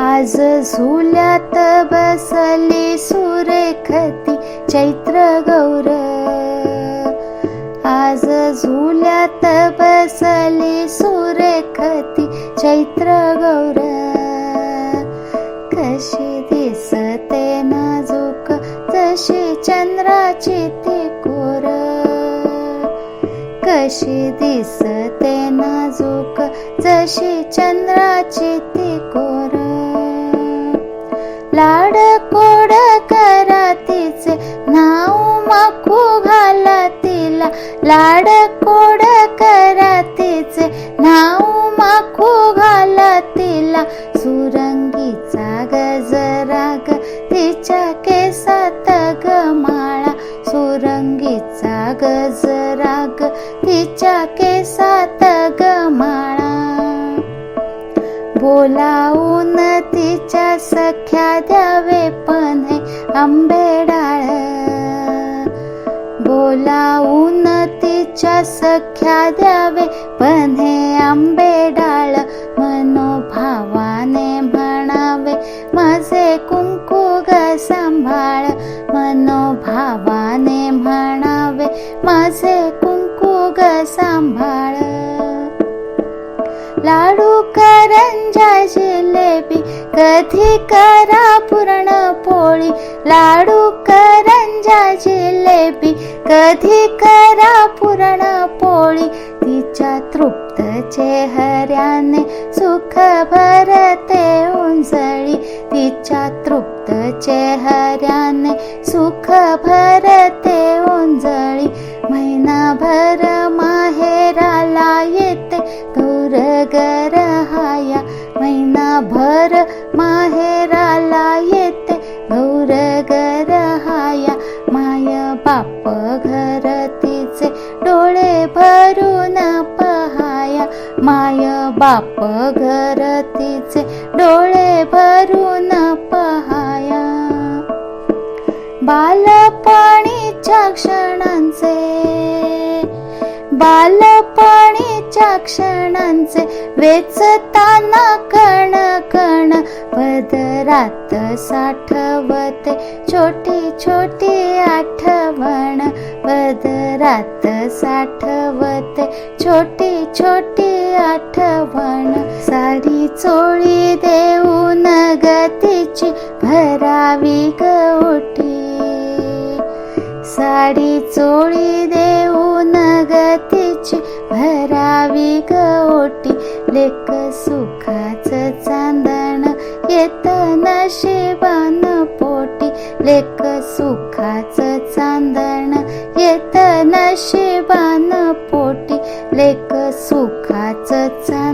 आज झुल्यात बसली सुरेखती चैत्र गौर. आज झुल्यात बसली सुरेखती चैत्र गौर. कशी दिसते नाजूक जशी चंद्राची ती कोर. कशी दिसते नाजूक जशी चंद्राची ती कोर. लाड कोड करा तिचे नाव माखू घाला तिला. लाड कोड करा तिचे नाव माखू घाला तिला. सुरंगीचा गजराग तिच्या केसात गमाळा सुरंगीचा गजराग तिच्या केसात गमाळा बोलावून सख्या द्यावे पण आंबेडाळ. बोलावून तिच्या सख्या द्यावे पण हे आंबेडाळ. मनोभावाने म्हणावे माझे कुंकू ग सांभाळ. मनोभावाने म्हणावे माझे कुंकू ग सांभाळ. लाडू करंजाजी कधी करा पूर्ण पोळी लाडू करंजा जिलेबी. कधी करा पूर्ण पोळी तिच्या तृप्त चेहऱ्याने सुख भरते उंजळी. तिच्या तृप्त चेहऱ्याने सुख भरते उंजळी. महिनाभर माहेराला येते गौर गरहाया भर माहेराला येते गौर गरहाया माय बाप घर तिचे डोळे भरून पहाया माय बाप घर तिचे डोळे भरून पहाया. बालपणीच्या क्षणांचे बालपणीच्या क्षणांचे वेचताना कण कण पदरात साठवते. छोटी छोटी आठवण पदरात साठवते. छोटी छोटी आठवण साडी चोळी देऊन गतीची भरावी गवटी साडी चोळी देऊ चांदण येत नशिबान पोटी. लेक सुखाच चांदण